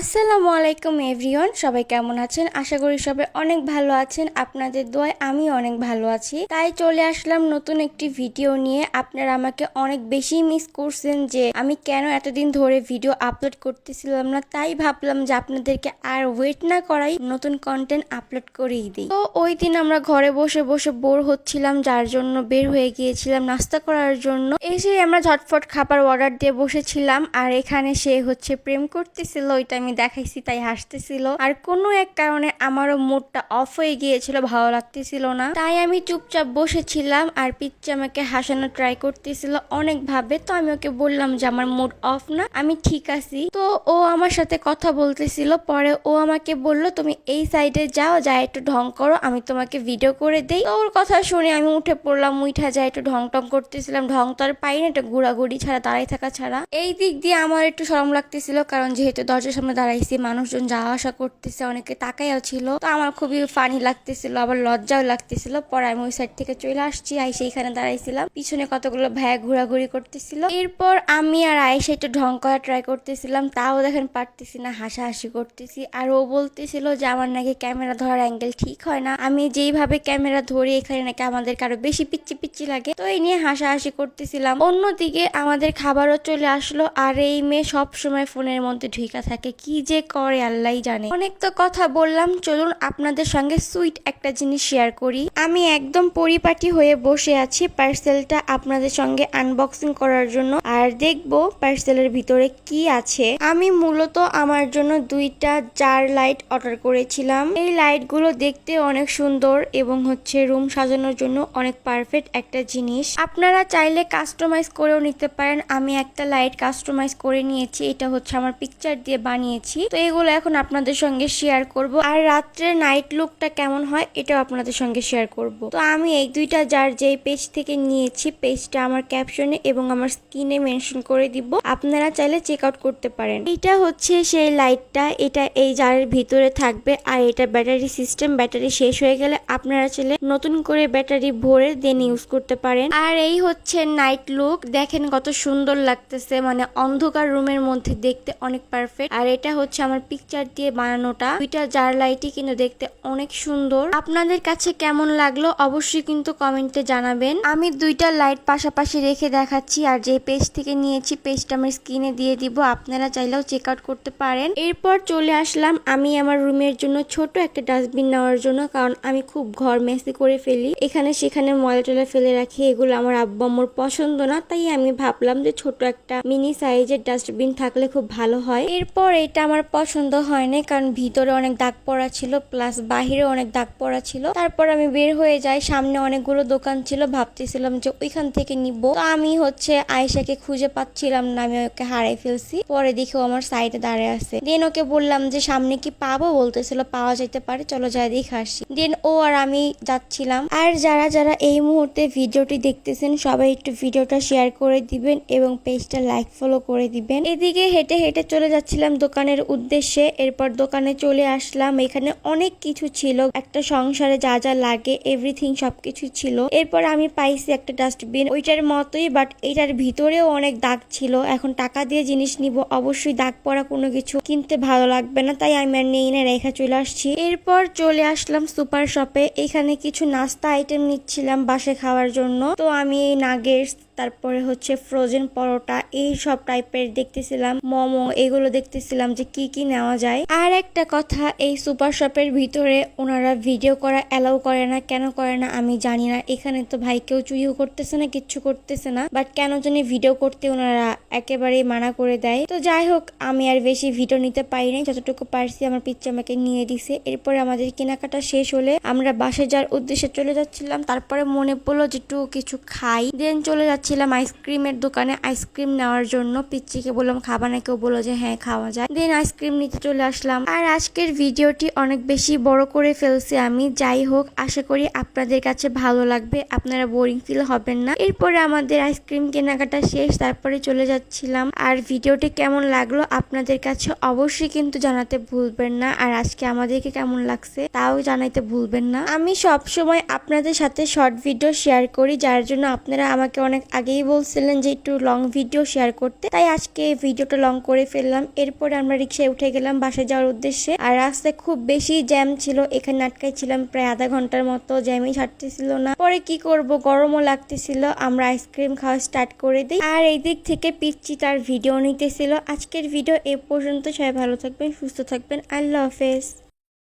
আসসালামু আলাইকুম এভরিওয়ান, সবাই কেমন আছেন? আশা করি সবাই অনেক ভালো আছেন। আপনাদের দোয়ায় আমি অনেক ভালো আছি। তাই চলে আসলাম নতুন একটি ভিডিও নিয়ে। আপনারা আমাকে অনেক বেশি মিস করছেন যে আমি কেন এতদিন ধরে ভিডিও আপলোড করতেছিলাম না। তাই ভাবলাম যে আপনাদেরকে আর ওয়েট না করাই, নতুন কন্টেন্ট আপলোড করেই দিই। তো ওই দিন আমরা ঘরে বসে বসে বোর হচ্ছিলাম, যার জন্য বের হয়ে গিয়েছিলাম নাস্তা করার জন্য। এসে আমরা ঝটফট খাবার অর্ডার দিয়ে বসেছিলাম, আর এখানে সে হচ্ছে প্রেম করতেছিল, ওইটা আমি দেখাইছি, তাই হাসতেছিল। আর কোনো এক কারণে আমারও মুডটা অফ হয়ে গিয়েছিল, ভালো লাগতেছিল না। তাই আমি চুপচাপ বসেছিলাম আর পিচ্ছি আমাকে হাসানো ট্রাই করতেছিল অনেক ভাবে তো আমি ওকে বললাম যে, আমার মুড অফ না, আমি ঠিক আছি। তো ও আমার সাথে কথা বলতেছিল। পরে ও আমাকে বলল, তুমি এই সাইডে যাও, যা একটু ঢং করো, আমি তোমাকে ভিডিও করে দেই। ওর কথা শুনে আমি উঠে পড়লাম উঠা যায় একটু ঢং টং করতেছিলাম। ঢং তো আর পাই না একটা ঘোরাঘুরি ছাড়া দাঁড়াই থাকা ছাড়া। এই দিক দিয়ে আমার একটু সরম লাগতেছিল, কারণ যেহেতু দরজার সামনে দাঁড়াইছি, মানুষজন যাওয়া আসা করতেছে, অনেকে তাকাইও ছিল। তো আমার খুবই ফানি লাগতেছিল, আবার লজ্জাও লাগতেছিল। পরে আমি ওই সাইড থেকে চলে আসছি, আইসা এখানে দাঁড়াইছিলাম। পিছনে কতগুলো ভাইয়া ঘোরাঘুরি করতেছিল। এরপর আমি আর আয়েশা একটু ঢং করা ট্রাই করতেছিলাম, তাও দেখেন পারতেছি না, হাসাহাসি করতেছি। আর ও বলতেছিল যে, আমার নাকি ক্যামেরা ধরার অ্যাঙ্গেল ঠিক হয় না। আমি যেইভাবে ক্যামেরা ধরি, এখানে নাকি আমাদের কারও বেশি পিচ্ছি পিচ্ছি লাগে। তো এই নিয়ে হাসাহাসি করতেছিলাম। অন্যদিকে আমাদের খাবারও চলে আসলো, আর এই মেয়ে সব সময় ফোনের মধ্যে ঢুকা থাকে কি যে করে আল্লাহ জানে। অনেক তো কথা বললাম, চলুন আপনাদের সঙ্গে সুইট একটা জিনিস শেয়ার করি। আমি একদম পরিপাটি হয়ে বসে আছি পার্সেলটা আপনাদের সঙ্গে আনবক্সিং করার জন্য। আর দেখব পার্সেলের ভিতরে কি আছে। আমি মূলত আমার জন্য দুইটা জার লাইট অর্ডার করেছিলাম। এই লাইটগুলো দেখতে অনেক সুন্দর এবং হচ্ছে রুম সাজানোর জন্য অনেক পারফেক্ট একটা জিনিস। আপনারা চাইলে কাস্টমাইজ করেও নিতে পারেন। আমি একটা লাইট কাস্টমাইজ করে নিয়েছি। এটা হচ্ছে আমার পিকচার দিয়ে বানিয়েছি। তো এগুলো এখন আপনাদের সঙ্গে শেয়ার করব। আর রাত্রে নাইট লুকটা কেমন হয়, এটাও আপনাদের সঙ্গে শেয়ার করব। তো আমি এই দুইটা যার যেই পেজ থেকে নিয়েছি পেজটা আমার ক্যাপশনে এবং আমার স্ক্রিনে মেনশন করে দিব। আপনারা চাইলে চেক আউট করতে পারেন। এটা হচ্ছে সেই লাইটটা এটা এই জারের ভিতরে থাকবে আর এটা ব্যাটারি সিস্টেম ব্যাটারি শেষ হয়ে গেলে আপনারা চাইলে নতুন করে ব্যাটারি ভরে দেন ইউজ করতে পারেন। আর এই হচ্ছে নাইট লুক দেখেন কত সুন্দর লাগতেছে। মানে অন্ধকার রুমের মধ্যে দেখতে অনেক পারফেক্ট আর এটা হচ্ছে আমার পিকচার দিয়ে বানানোটা। দুইটা জার লাইটই কিন্তু দেখতে অনেক সুন্দর। আপনাদের কাছে কেমন লাগল, অবশ্যই কিন্তু কমেন্টে জানাবেন। আমি দুইটা লাইট পাশাপাশি রেখে দেখাচ্ছি, আর যে পেজ থেকে নিয়েছি, পেজটা আমার স্ক্রিনে দিয়ে দিব, আপনারা চাইলেও চেক আউট করতে পারেন। এরপর চলে আসলাম, আমি আমার রুমের জন্য ছোট একটা ডাস্টবিন নেওয়ার জন্য, কারণ আমি খুব ঘর মেসি করে ফেলি। এখানে সেখানে ময়লা টলা ফেলে রাখি, এগুলো আমার আব্বু আমার পছন্দ না, তাই আমি ভাবলাম যে ছোট একটা মিনি সাইজের ডাস্টবিন থাকলে খুব ভালো হয়। এরপর এটা আমার পছন্দ হয়নি, কারণ ভিতরে অনেক দাগ পড়া ছিল, প্লাস বাহিরে অনেক দাগ পড়া ছিল। তারপর আমি বের হয়ে যাই সামনে অনেকগুলো দোকান ছিল, ভাবতেছিলাম যে ওইখান থেকে নিব। তো আমি হচ্ছে আয়েশাকে খুঁজে পাচ্ছিলাম না, আমি ওকে হারাই ফেলছি। পরে দেখেও আমার সাইডে দাঁড়িয়ে আছে। দেন ওকে বললাম যে, সামনে কি পাবো? বলতেছিল, পাওয়া যেতে পারে, চলো যাই, দেখে আসি। দেন ও আর আমি যাচ্ছিলাম। আর যারা যারা এই মুহূর্তে ভিডিওটি দেখতেছেন, সবাই একটু ভিডিওটা শেয়ার করে দিবেন এবং পেজটা লাইক ফলো করে দিবেন। এদিকে হেঁটে হেঁটে চলে যাচ্ছিলাম দোকানের উদ্দেশ্যে। এরপর দোকানে চলে আসলাম। এখানে অনেক কিছু ছিল। একটা সংসারে যা যা লাগে এভরিথিং সবকিছু ছিল। এরপর আমি পাইছি একটা ডাস্টবিন ওইটার মতোই বাট এটার ভিতরেও অনেক দাগ ছিল। এখন টাকা দিয়ে জিনিস নিব, অবশ্যই দাগ পড়া কোনো কিছু কিনতে ভালো লাগবে না, তাই আমি আর নেই না, রেখা চলে আসছি। এরপর চলে আসলাম সুপার শপে এখানে কিছু নাস্তা আইটেম নিচ্ছিলাম বাসে খাওয়ার জন্য। তো আমি এই নাগেটস তারপরে হচ্ছে ফ্রোজেন পরোটা, এই সব টাইপের দেখতেছিলাম, মোমো, এগুলো দেখতেছিলাম যে কি কি নেওয়া যায়। আর একটা কথা, এই সুপার শপের ভিতরে ওনারা ভিডিও করা অ্যালাউ করে না, কেন করে না আমি জানি না। এখানে তো ভাই কেউ চুরিও করতেছে না, কিচ্ছু করতেছে না। বাট কেন জানি ভিডিও করতে ওনারা একেবারেই মানা করে দেয়। তো যাই হোক, আমি আর বেশি ভিডিও নিতে পারি নাই। যতটুকু পারছি আমার পিচ্ছে আমাকে নিয়ে দিছে। এরপরে আমাদের কেনাকাটা শেষ হলে আমরা বাসে যাওয়ার উদ্দেশ্যে চলে যাচ্ছিলাম। তারপরে মনে পড়ল যে একটু কিছু খাই। দেন চলে যাচ্ছিলাম আইসক্রিমের দোকানে আইসক্রিম নেওয়ার জন্য। পিচ্চিকে বললাম, খাবা না কেউ বলল যে হ্যাঁ খাওয়া যায়। দেন আইসক্রিম নিতে চলে আসলাম। আর আজকের ভিডিওটি অনেক বেশি বড় করে ফেলছি আমি। যাই হোক, আশা করি আপনাদের কাছে ভালো লাগবে। আপনারা বোরিং ফিল হবেন না। এরপরে আমাদের আইসক্রিম কেনাকাটা শেষ। তারপরে চলে যাচ্ছিলাম। আর ভিডিওটি কেমন লাগল আপনাদের কাছে অবশ্যই কিন্তু জানাতে ভুলবেন না। আর আজকে আমাদেরকে কেমন লাগছে তাও জানাইতে ভুলবেন না। আমি সব সময় আপনাদের সাথে শর্ট ভিডিও শেয়ার করি, যার জন্য আপনারা আমাকে অনেক আগেই বলছিলেন যে একটু লং ভিডিও শেয়ার করতে। তাই আজকে ভিডিওটা লং করে ফেললাম। এরপরে আমরা রিক্সায় উঠে গেলাম বাসায় যাওয়ার উদ্দেশ্যে। আর রাস্তায় খুব বেশি জ্যাম ছিল। এখানে আটকাই ছিলাম প্রায় আধা ঘণ্টার মতো জ্যামই ছাড়তেছিল না। পরে কি করব? গরমও লাগতেছিল। আমরা আইসক্রিম খাওয়া স্টার্ট করে দিই। আর এই দিক থেকে পিচ্ছি তার ভিডিও নিতেছিল। আজকের ভিডিও এ পর্যন্ত সবাই ভালো থাকবেন সুস্থ থাকবেন। আল্লাহ হাফেজ।